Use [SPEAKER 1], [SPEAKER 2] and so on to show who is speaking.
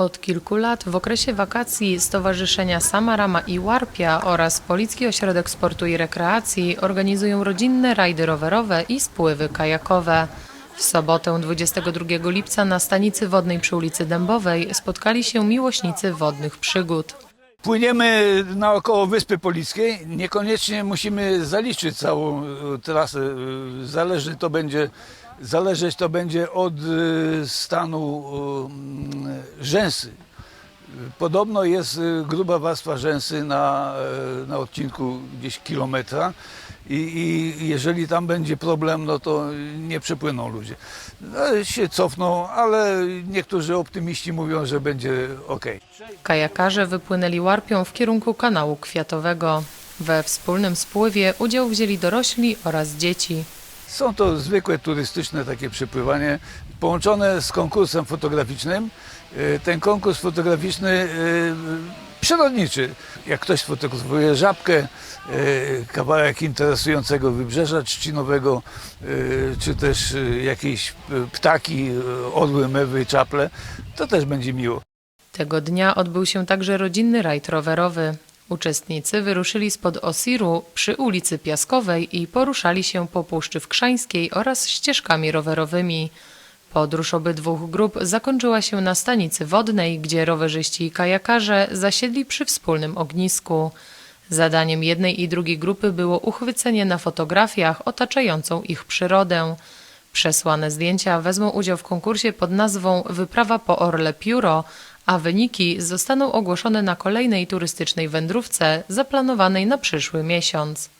[SPEAKER 1] Od kilku lat w okresie wakacji Stowarzyszenia Samarama i Warpia oraz Policki Ośrodek Sportu i Rekreacji organizują rodzinne rajdy rowerowe i spływy kajakowe. W sobotę 22 lipca na stanicy wodnej przy ulicy Dębowej spotkali się miłośnicy wodnych przygód.
[SPEAKER 2] Płyniemy naokoło Wyspy Polickiej. Niekoniecznie musimy zaliczyć całą trasę. Zależy to będzie, zależeć to będzie od e, stanu mm, rzęsy. Podobno jest e, gruba warstwa rzęsy na, na odcinku gdzieś kilometra i, i jeżeli tam będzie problem, no to nie przepłyną ludzie. No, się cofną, ale niektórzy optymiści mówią, że będzie ok.
[SPEAKER 1] Kajakarze wypłynęli Warpią w kierunku kanału kwiatowego. We wspólnym spływie udział wzięli dorośli oraz dzieci.
[SPEAKER 2] Są to zwykłe turystyczne takie przepływanie, połączone z konkursem fotograficznym. E, Ten konkurs fotograficzny e, przyrodniczy. Jak ktoś fotografuje żabkę, e, kawałek interesującego wybrzeża trzcinowego, czy też jakieś ptaki, orły, mewy, czaple, to też będzie miło.
[SPEAKER 1] Tego dnia odbył się także rodzinny rajd rowerowy. Uczestnicy wyruszyli spod Osiru przy ulicy Piaskowej i poruszali się po Puszczy Wkrzańskiej oraz ścieżkami rowerowymi. Podróż obydwu grup zakończyła się na stanicy wodnej, gdzie rowerzyści i kajakarze zasiedli przy wspólnym ognisku. Zadaniem jednej i drugiej grupy było uchwycenie na fotografiach otaczającą ich przyrodę. Przesłane zdjęcia wezmą udział w konkursie pod nazwą Wyprawa po Orle Pióro, a wyniki zostaną ogłoszone na kolejnej turystycznej wędrówce zaplanowanej na przyszły miesiąc.